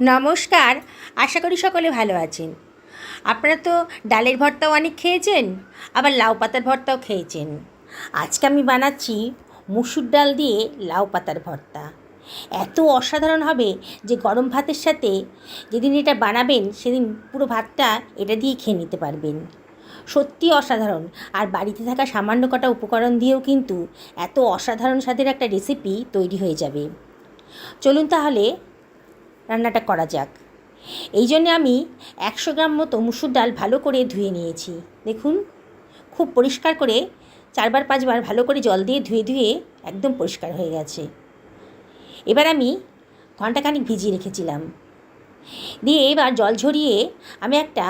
নমস্কার, আশা করি সকলে ভালো আছেন। আপনারা তো ডালের ভর্তাও অনেক খেয়েছেন, আবার লাউ পাতার ভর্তাও খেয়েছেন। আজকে আমি বানাচ্ছি মুসুর ডাল দিয়ে লাউ পাতার ভর্তা। এত অসাধারণ হবে যে গরম ভাতের সাথে যেদিন এটা বানাবেন, সেদিন পুরো ভাতটা এটা দিয়ে খেয়ে নিতে পারবেন। সত্যি অসাধারণ। আর বাড়িতে থাকা সামান্য কটা উপকরণ দিয়েও কিন্তু এত অসাধারণ স্বাদের একটা রেসিপি তৈরি হয়ে যাবে। চলুন তাহলে রান্নাটা করা যাক। এই জন্যে আমি একশো গ্রাম মতো মুসুর ডাল ভালো করে ধুয়ে নিয়েছি। দেখুন, খুব পরিষ্কার করে চারবার পাঁচবার ভালো করে জল দিয়ে ধুয়ে ধুয়ে একদম পরিষ্কার হয়ে গেছে। এবার আমি ঘন্টাখানিক ভিজিয়ে রেখেছিলাম। দিয়ে এবার জল ঝরিয়ে আমি একটা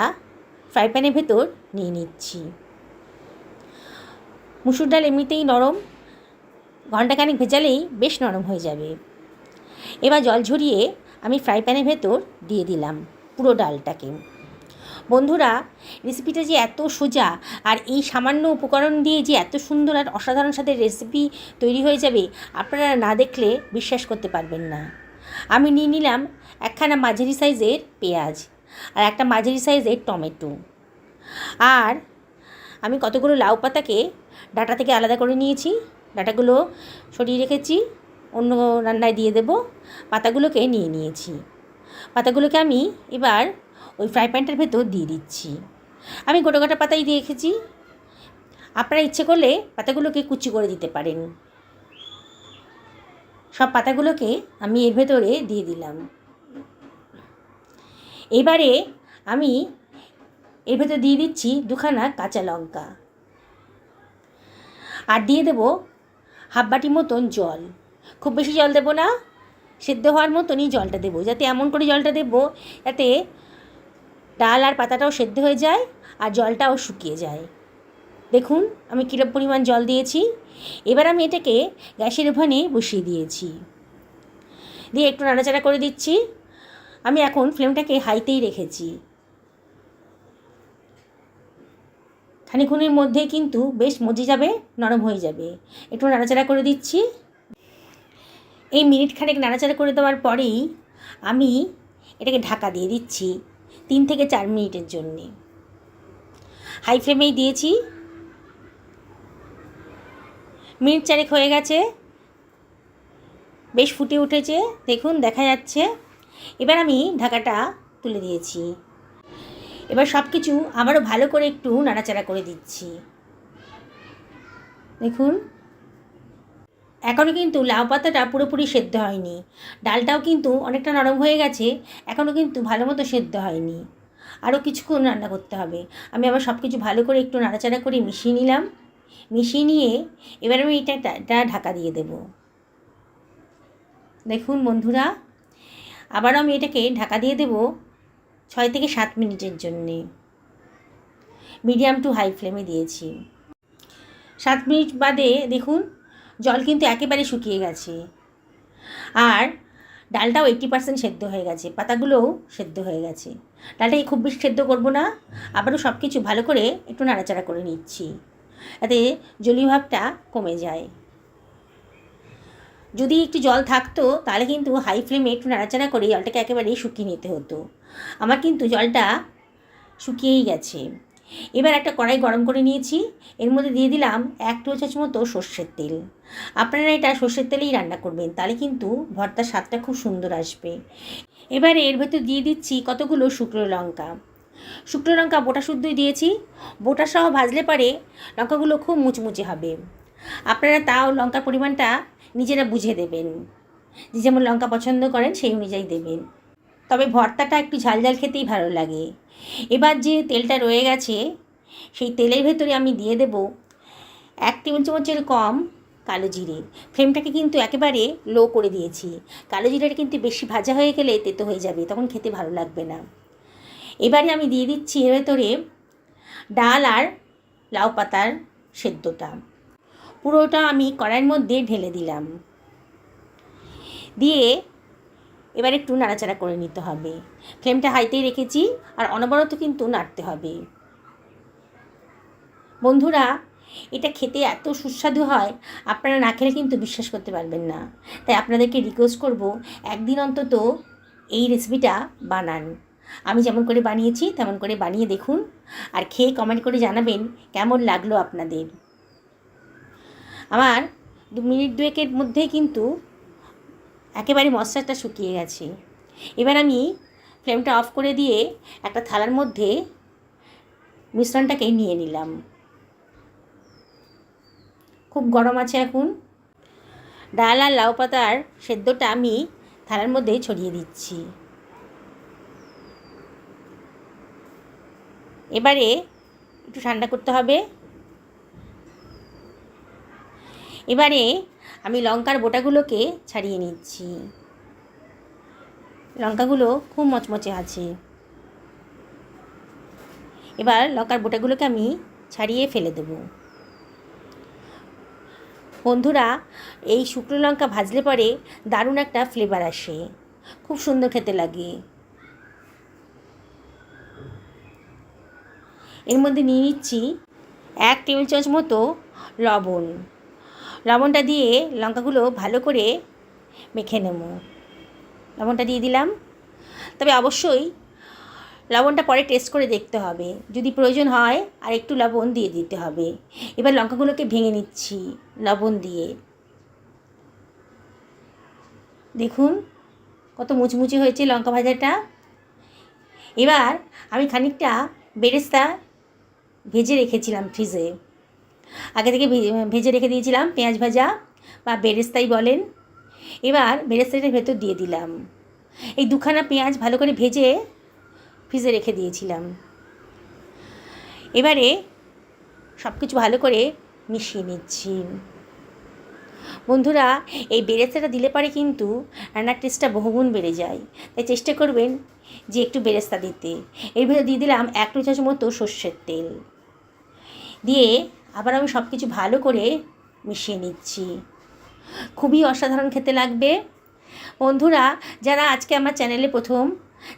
ফ্রাই প্যানের ভেতর নিয়ে নিচ্ছি। মুসুর ডাল এমনিতেই নরম ঘন্টাখানিক ভেজালেই বেশ নরম হয়ে যাবে। এবার জল ঝরিয়ে আমি ফ্রাই প্যানের ভেতর দিয়ে দিলাম পুরো ডালটাকে। বন্ধুরা রেসিপিটা যে এত সোজা আর এই সামান্য উপকরণ দিয়ে যে এত সুন্দর আর অসাধারণ সাথে রেসিপি তৈরি হয়ে যাবে, আপনারা না দেখলে বিশ্বাস করতে পারবেন না। আমি নিয়ে নিলাম একখানা মাঝারি সাইজের পেঁয়াজ আর একটা মাঝারি সাইজের টমেটো। আর আমি কতগুলো লাউ পাতাকে ডাটা থেকে আলাদা করে নিয়েছি, ডাটাগুলো সরিয়ে রেখেছি। অন্য রান্নায় দিয়ে দেব। পাতাগুলোকে নিয়ে নিয়েছি। পাতাগুলোকে আমি এবার ওই ফ্রাই প্যানটার ভেতর দিয়ে দিচ্ছি। আমি গোটা গোটা পাতাই দিয়ে রেখেছি। আপনারা ইচ্ছে করলে পাতাগুলোকে কুচি করে দিতে পারেন। সব পাতাগুলোকে আমি এর ভেতরে দিয়ে দিলাম। এবারে আমি এর ভেতর দিয়ে দিচ্ছি দুখানা কাঁচা লঙ্কা। আর দিয়ে দেবো হাফ বাটি মতন জল। খুব বেশি জল দেবো না, সেদ্ধ হওয়ার মতনই জলটা দেবো, যাতে এমন করে জলটা দেবো যাতে ডাল আর পাতাটাও সেদ্ধ হয়ে যায় আর জলটাও শুকিয়ে যায়। দেখুন, আমি কিরম পরিমাণ জল দিয়েছি। এবার আমি এটাকে গ্যাসের ওভেনে বসিয়ে দিয়েছি। দিয়ে একটু নাড়াচাড়া করে দিচ্ছি। আমি এখন ফ্লেমটাকে হাইতেই রেখেছি। খানিক্ষণের মধ্যেই কিন্তু বেশ মজে যাবে, নরম হয়ে যাবে। একটু নাড়াচাড়া করে দিচ্ছি। এই মিনিট খানেক নাড়াচাড়া করে দেওয়ার পরেই আমি এটাকে ঢাকা দিয়ে দিচ্ছি তিন থেকে চার মিনিটের জন্যে। হাই ফ্লেমেই দিয়েছি। মিনিট চারেক হয়ে গেছে। বেশ ফুটে উঠেছে। দেখুন, দেখা যাচ্ছে। এবার আমি ঢাকাটা তুলে দিয়েছি। এবার সব কিছু আবারও ভালো করে একটু নাড়াচাড়া করে দিচ্ছি। দেখুন। এখনও কিন্তু লাউ পাতাটা পুরোপুরি সেদ্ধ হয়নি। ডালটাও কিন্তু অনেকটা নরম হয়ে গেছে, এখনও কিন্তু ভালো মতো সেদ্ধ হয়নি। আরও কিছুক্ষণ রান্না করতে হবে। আমি আবার সব কিছু ভালো করে একটু নাড়াচাড়া করে মিশিয়ে নিলাম। মিশিয়ে নিয়ে এবার আমি এটা ঢাকা দিয়ে দেব। দেখুন বন্ধুরা আবার আমি এটাকে ঢাকা দিয়ে দেব ছয় থেকে সাত মিনিটের জন্যে। মিডিয়াম টু হাই ফ্লেমে দিয়েছি। সাত মিনিট বাদে দেখুন জল কিন্তু একেবারে শুকিয়ে গেছে। আর ডালটাও এইটি পার্সেন্ট সেদ্ধ হয়ে গেছে, পাতাগুলোও সেদ্ধ হয়ে গেছে। ডালটাকে খুব বেশি সেদ্ধ করব না, আবারও সব কিছু ভালো করে একটু নাড়াচাড়া করে নিচ্ছি, যাতে জলীয় ভাবটা কমে যায়। যদি একটু জল থাকতো, তাহলে কিন্তু হাই ফ্লেমে একটু নাড়াচাড়া করে জলটাকে একেবারেই শুকিয়ে নিতে হতো। আমার কিন্তু জলটা শুকিয়েই গেছে। এবার একটা কড়াই গরম করে নিয়েছি। এর মধ্যে দিয়ে দিলাম এক টো চামচ মতো সর্ষের তেল। আপনারা এটা সর্ষের তেলেই রান্না করবেন, তাহলে কিন্তু ভর্তার স্বাদটা খুব সুন্দর আসবে। এবারে এর ভেতর দিয়ে দিচ্ছি কতগুলো শুকনো লঙ্কা। শুকনো লঙ্কা বোটা শুদ্ধই দিয়েছি। বোটা সহ ভাজলে পারে লঙ্কাগুলো খুব মুচমুচে হবে। আপনারা তাও লঙ্কার পরিমাণটা নিজেরা বুঝে দেবেন। যে যেমন লঙ্কা পছন্দ করেন সেই অনুযায়ী দেবেন। তবে ভর্তাটা একটু ঝাল ঝাল খেতেই ভালো লাগে। এবার যে তেলটা রয়ে গেছে, সেই তেলের ভেতরে আমি দিয়ে দেব এক টেবিল চামচের কম কালো জিরে। ফ্লেমটাকে কিন্তু একেবারে লো করে দিয়েছি। কালো জিরেটা কিন্তু বেশি ভাজা হয়ে গেলে তেতো হয়ে যাবে, তখন খেতে ভালো লাগবে না। এবারে আমি দিয়ে দিচ্ছি এর ভেতরে ডাল আর লাউ পাতার সেদ্ধটা। পুরোটা আমি কড়াইয়ের মধ্যে ঢেলে দিলাম। দিয়ে এবার একটু নাড়াচাড়া করে নিতে হবে। ফ্লেমটা হাইতেই রেখেছি আর অনবরত কিন্তু নাড়তে হবে। বন্ধুরা, এটা খেতে এত সুস্বাদু হয়, আপনারা না খেলে কিন্তু বিশ্বাস করতে পারবেন না। তাই আপনাদেরকে রিকোয়েস্ট করব, একদিন অন্তত এই রেসিপিটা বানান। আমি যেমন করে বানিয়েছি, তেমন করে বানিয়ে দেখুন আর খেয়ে কমেন্ট করে জানাবেন কেমন লাগল আপনাদের। আমার মিনিট দুয়েকের মধ্যে কিন্তু একেবারে মশলাটা শুকিয়ে গেছে। এবার আমি ফ্লেমটা অফ করে দিয়ে একটা থালার মধ্যে মিশ্রণটাকে নিয়ে নিলাম। খুব গরম আছে এখন। ডাল আর লাউ পাতার সেদ্ধটা আমি থালার মধ্যে ছড়িয়ে দিচ্ছি। এবারে একটু ঠান্ডা করতে হবে। এবারে আমি লঙ্কার বোটাগুলোকে ছাড়িয়ে নিচ্ছি। লঙ্কাগুলো খুব মচমচে আছে। এবার লঙ্কার বোটাগুলোকে আমি ছাড়িয়ে ফেলে দেব। বন্ধুরা, এই শুকনো লঙ্কা ভাজলে পরে দারুণ একটা ফ্লেভার আসে। খুব সুন্দর খেতে লাগে। এর মধ্যে নিয়ে নিচ্ছি এক টেবিল চামচ মতো লবণ। লবণটা দিয়ে লঙ্কাগুলো ভালো করে মেখে নেব। লবণটা দিয়ে দিলাম। তবে অবশ্যই লবণটা পরে টেস্ট করে দেখতে হবে। যদি প্রয়োজন হয়, আর একটু লবণ দিয়ে দিতে হবে। এবার লঙ্কাগুলোকে ভেঙে নিচ্ছি লবণ দিয়ে। দেখুন, কত মুচমুচে হয়েছে লঙ্কা ভাজাটা। এবার আমি খানিকটা বেরেস্তা ভেজে রেখেছিলাম ফ্রিজে আগে থেকে ভেজে রেখে দিয়েছিলাম পেঁয়াজ ভাজা বা বেরেস্তাই বলেন। এবার বেরেস্তাটার ভেতর দিয়ে দিলাম। এই দুখানা পেঁয়াজ ভালো করে ভেজে ফ্রিজে রেখে দিয়েছিলাম। এবারে সব কিছু ভালো করে মিশিয়ে নিচ্ছি। বন্ধুরা, এই বেরেস্তাটা দিলে পারে কিন্তু রান্নার টেস্টটা বহুগুণ বেড়ে যায়। তাই চেষ্টা করবেন যে একটু বেরেস্তা দিতে। এর ভিতরে দিয়ে দিলাম এক টু চামচ মতো সর্ষের তেল। দিয়ে আবার আমি সব কিছু ভালো করে মিশিয়ে নিচ্ছি। খুবই অসাধারণ খেতে লাগবে। বন্ধুরা, যারা আজকে আমার চ্যানেলে প্রথম,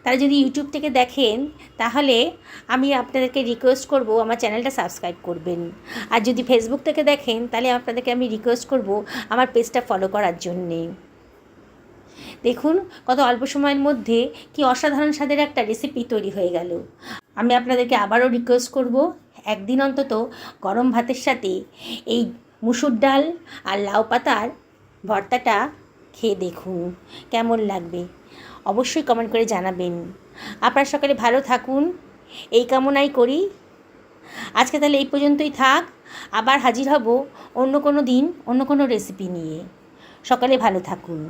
তারা যদি ইউটিউব থেকে দেখেন, তাহলে আমি আপনাদেরকে রিকোয়েস্ট করব, আমার চ্যানেলটা সাবস্ক্রাইব করবেন। আর যদি ফেসবুক থেকে দেখেন, তাহলে আপনাদেরকে আমি রিকোয়েস্ট করব, আমার পেজটা ফলো করার জন্যে। দেখুন, কত অল্প সময়ের মধ্যে কি অসাধারণ স্বাদের একটা রেসিপি তৈরি হয়ে গেল। আমি আপনাদেরকে আবারও রিকোয়েস্ট করব একদিন অন্তত গরম ভাতের সাথে এই মুসুর ডাল আর লাউ পাতার ভর্তাটা খেয়ে দেখুন, কেমন লাগবে। অবশ্যই কমেন্ট করে জানাবেন। আপনার সকালে ভালো থাকুন, এই কামনাই করি। আজকে তাহলে এই পর্যন্তই থাক, আবার হাজির হব অন্য কোনো দিন, অন্য কোনো রেসিপি নিয়ে। সকালে ভালো থাকুন।